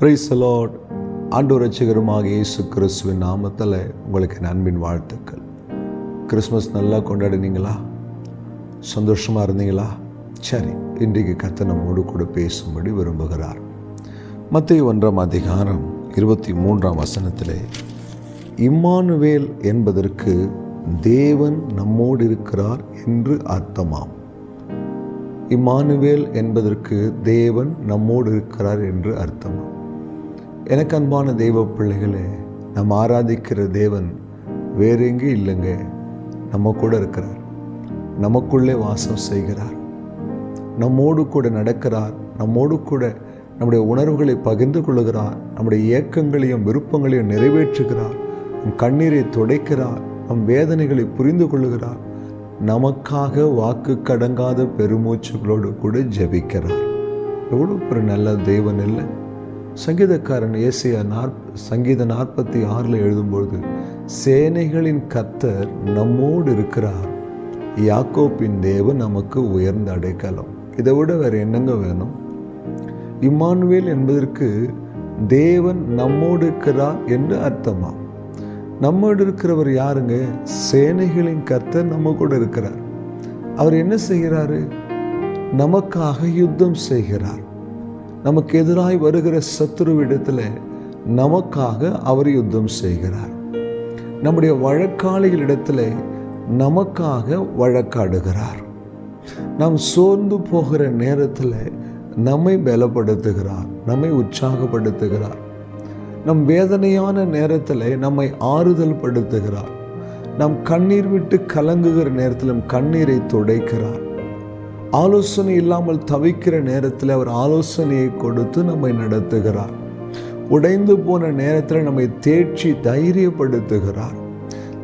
Price Lord ஆண்டு ரசிகருமாக இயேசு கிறிஸ்துவின் நாமத்தில் உங்களுக்கு அன்பின் வாழ்த்துக்கள். கிறிஸ்மஸ் நல்லா கொண்டாடினீங்களா? சந்தோஷமாக இருந்தீங்களா? சரி இன்றைக்கு கத்த நம்மோடு கூட பேசும்படி விரும்புகிறார். மத்திய ஒன்றாம் அதிகாரம் இருபத்தி மூன்றாம் வசனத்திலே இம்மானுவேல் என்பதற்கு தேவன் நம்மோடு இருக்கிறார் என்று அர்த்தமாம். இம்மானுவேல் என்பதற்கு தேவன் நம்மோடு இருக்கிறார் என்று அர்த்தமாம். எனக்கு அன்பான தெய்வ பிள்ளைகளே நம்ம ஆராதிக்கிற தேவன் வேற எங்கே இல்லைங்க. நம்ம கூட இருக்கிறார். நமக்குள்ளே வாசம் செய்கிறார். நம்மோடு கூட நடக்கிறார். நம்மோடு கூட நம்முடைய உணர்வுகளை பகிர்ந்து கொள்கிறார் நம்முடைய இயக்கங்களையும் விருப்பங்களையும் நிறைவேற்றுகிறார். நம் கண்ணீரை துடைக்கிறார். நம் வேதனைகளை புரிந்து கொள்கிறார் நமக்காக வாக்கு கடங்காத பெருமூச்சுகளோடு கூட ஜெபிக்கிறார். எவ்வளோ ஒரு நல்ல தெய்வன் இல்லை. சங்கீதக்காரன் ஏசியா நாற் சங்கீத நாற்பத்தி ஆறில் எழுதும்பொழுது சேனைகளின் கத்தர் நம்மோடு இருக்கிறார். யாக்கோப்பின் தேவன் நமக்கு உயர்ந்த அடைக்கலம். இதை விட வேறு என்னங்க வேணும்? இம்மானுவேல் என்பதற்கு தேவன் நம்மோடு இருக்கிறார் என்று அர்த்தமா? நம்மோடு இருக்கிறவர் யாருங்க? சேனைகளின் கர்த்தர் நம்ம கூட இருக்கிறார். அவர் என்ன செய்கிறாரு? நமக்காக யுத்தம் செய்கிறார். நமக்கு எதிராய் வருகிற சத்துருவிடத்தில் நமக்காக அவர் யுத்தம் செய்கிறார். நம்முடைய வழக்காளிகளிடத்தில் நமக்காக வழக்காடுகிறார். நாம் சோர்ந்து போகிற நேரத்தில் நம்மை பலப்படுத்துகிறார் நம்மை உற்சாகப்படுத்துகிறார். நம் வேதனையான நேரத்தில் நம்மை ஆறுதல் படுத்துகிறார். நம் கண்ணீர் விட்டு கலங்குகிற நேரத்தில் கண்ணீரை துடைக்கிறார். ஆலோசனை இல்லாமல் தவிக்கிற நேரத்தில் அவர் ஆலோசனையை கொடுத்து நம்மை நடத்துகிறார். உடைந்து போன நேரத்தில் நம்மை தேர்ச்சி தைரியப்படுத்துகிறார்.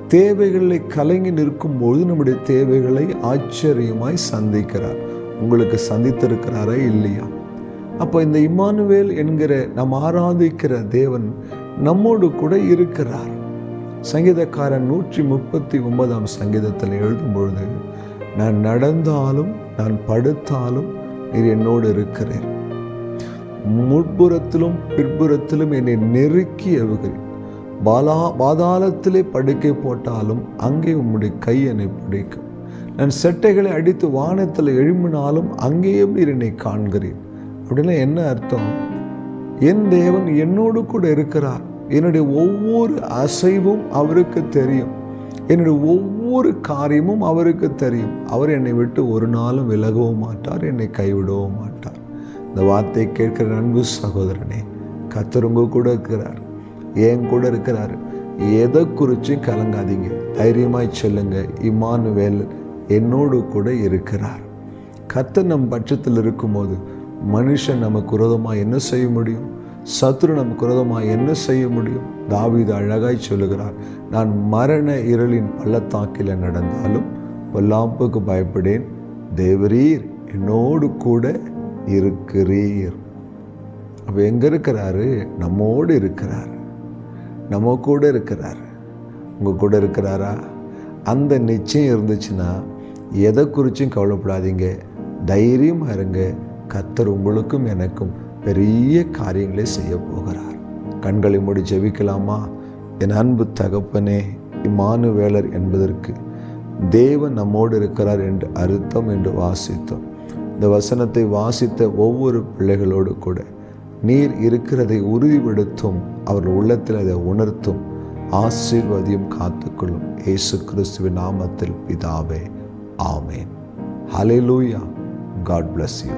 தேவைகளை கலங்கி நிற்கும்போது நம்முடைய தேவைகளை ஆச்சரியமாய் சந்திக்கிறார். உங்களுக்கு சந்தித்திருக்கிறாரா இல்லையா? அப்போ இந்த இம்மானுவேல் என்கிற நம் ஆராதிக்கிற தேவன் நம்மோடு கூட இருக்கிறார். சங்கீதக்காரன் நூற்றி முப்பத்தி ஒன்பதாம் சங்கீதத்தில் எழுதும் பொழுது நான் நடந்தாலும் நான் படுத்தாலும் நீர் என்னோடு இருக்கிறேன் முற்புறத்திலும் பிற்புறத்திலும் என்னை நெருக்கி எவுகிறேன் பாலா பாதாளத்திலே படுக்கை போட்டாலும் அங்கே உம்முடைய கை என்னை பிடிக்கும். நான் செட்டைகளை அடித்து வானத்தில் எழும்பினாலும் அங்கேயும் நீர் என்னை காண்கிறேன் அப்படின்னா என்ன அர்த்தம்? என் தேவன் என்னோடு கூட இருக்கிறார். என்னுடைய ஒவ்வொரு அசைவும் அவருக்கு தெரியும். என்னுடைய ஒவ்வொரு காரியமும் அவருக்கு தெரியும். அவர் என்னை விட்டு ஒரு நாளும் விலகவும் மாட்டார் என்னை கைவிடவும் மாட்டார். இந்த வார்த்தையை கேட்கிற அன்பு சகோதரனே கத்தருங்க கூட இருக்கிறார் ஏன் கூட இருக்கிறார். எதை குறித்து கலங்காதீங்க. தைரியமாய் சொல்லுங்க. இமானுவேல் என்னோடு கூட இருக்கிறார். கத்தர் நம் பட்சத்தில் இருக்கும்போது மனுஷன் நமக்கு விரோதமாக என்ன செய்ய முடியும்? சத்ரு நமக்கு விரோதமாக என்ன செய்ய முடியும்? தாவிது அழகாய் சொல்லுகிறார் நான் மரண இருளின் பள்ளத்தாக்கில் நடந்தாலும் பொல்லாப்புக்கு பயப்படேன். தேவரீர் என்னோடு கூட இருக்கிறீர். அப்போ எங்கே இருக்கிறாரு? நம்மோடு இருக்கிறார். நம்ம கூட இருக்கிறார். உங்கள் கூட இருக்கிறாரா? அந்த நிச்சயம் இருந்துச்சுன்னா எதை குறித்தும் கவலைப்படாதீங்க. தைரியமாக இருங்க. கத்தர் உங்களுக்கும் எனக்கும் பெரிய காரியங்களை செய்ய போகிறார். கண்களை மூடி ஜெபிக்கலாமா? என் அன்பு தகப்பனே இமானுவேலர் என்பதற்கு தேவன் நம்மோடு இருக்கிறார் என்று அர்த்தம் என்று வாசித்தோம். இந்த வசனத்தை வாசித்த ஒவ்வொரு பிள்ளைகளோடு கூட நீர் இருக்கிறதை உறுதிப்படுத்தும் அவர்கள் உள்ளத்தில் அதை உணர்த்தும் ஆசீர்வதியும் காத்துக்கொள்ளும். இயேசு கிறிஸ்துவின் நாமத்தில் பிதாவே ஆமேன். ஹலே லூயா காட் பிளஸ் யூ